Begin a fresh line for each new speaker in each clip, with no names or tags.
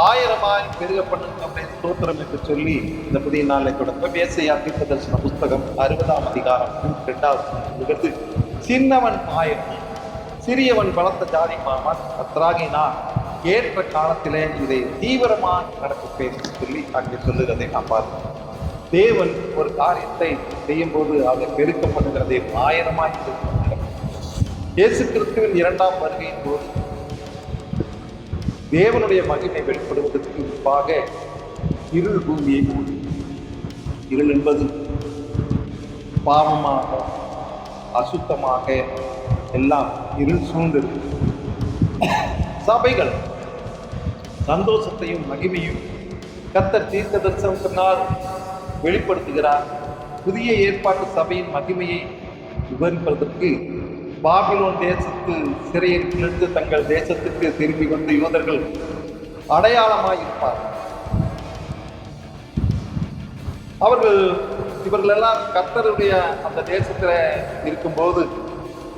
ஆயிரமாய் பெருக பண்ணுங்க ஸ்தோத்திரம் என்று சொல்லி இந்த புதிய நாளை தொடங்க வேசையா தீர்க்க தரிசன புஸ்தகம் அறுபதாம் அதிகாரம் இரண்டாவது சின்னவன் ஆயிரம் சிறியவன் பலத்த ஜாதி மாமன் அத்ராகினான் ஏற்ற காலத்திலே இதை தீவிரமாக நடக்கப்பேன் சொல்லி அங்கே சொல்லுகிறதை நாம் பார்த்தோம் தேவன் ஒரு காரியத்தை செய்யும்போது அதை பெருக்கப்படுகிறதை ஆயிரமாய் இயேசு கிறிஸ்துவின் இரண்டாம் வருகையின் போது தேவனுடைய மகிமை வெளிப்படுவதற்கு முன்பாக இருள் பூமியை மூடி. இருள் என்பது பாவமாக அசுத்தமாக எல்லாம் இருள் சூழ்ந்திருக்கு சபைகள் சந்தோஷத்தையும் மகிமையும் கத்தர் தீர்க்க தரிசனத்தினால் வெளிப்படுத்துகிறார். புதிய ஏற்பாட்டு சபையின் மகிமையை விவரிப்பதற்கு பாபிலோன் தேசத்து சிறையிலிருந்து தங்கள் தேசத்துக்கு திரும்பி வந்து யூதர்கள் அடையாளமாயிருப்பார். அவர்கள் இவர்களெல்லாம் கர்த்தருடைய அந்த தேசத்தில் இருக்கும்போது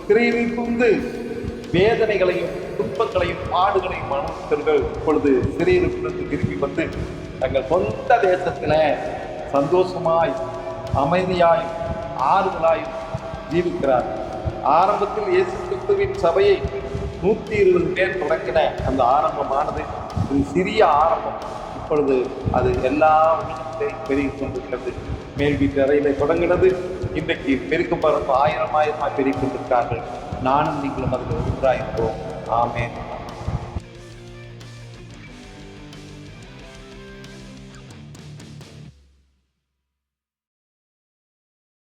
சிறையில் வேதனைகளையும் துன்பங்களையும் பாடுகளையும் மனுஷர்கள் இப்பொழுது சிறையிலிருந்து திரும்பி வந்து தங்கள் சொந்த தேசத்தில் சந்தோஷமாய் அமைதியாய் ஆறுதலாய் ஜீவிக்கிறார்கள். ஆரம்பத்தில் இயேசு கிறிஸ்துவின் சபையை நூற்றி இருபது பேர் தொடங்கின அந்த ஆரம்பமானது. ஒரு சிறிய ஆரம்பம். இப்பொழுது அது எல்லா உலகத்தையும் பெருகி கொண்டிருக்கிறது. மேல் வீட்டு அறையில தொடங்கினது. இன்றைக்கு பெருக்கம் பரப்பு ஆயிரம் ஆயிரமாக பெருகி கொண்டிருக்கிறார்கள். நானும் நீங்களும் அதில் ஒன்றாயிருக்கிறோம். ஆமேன்.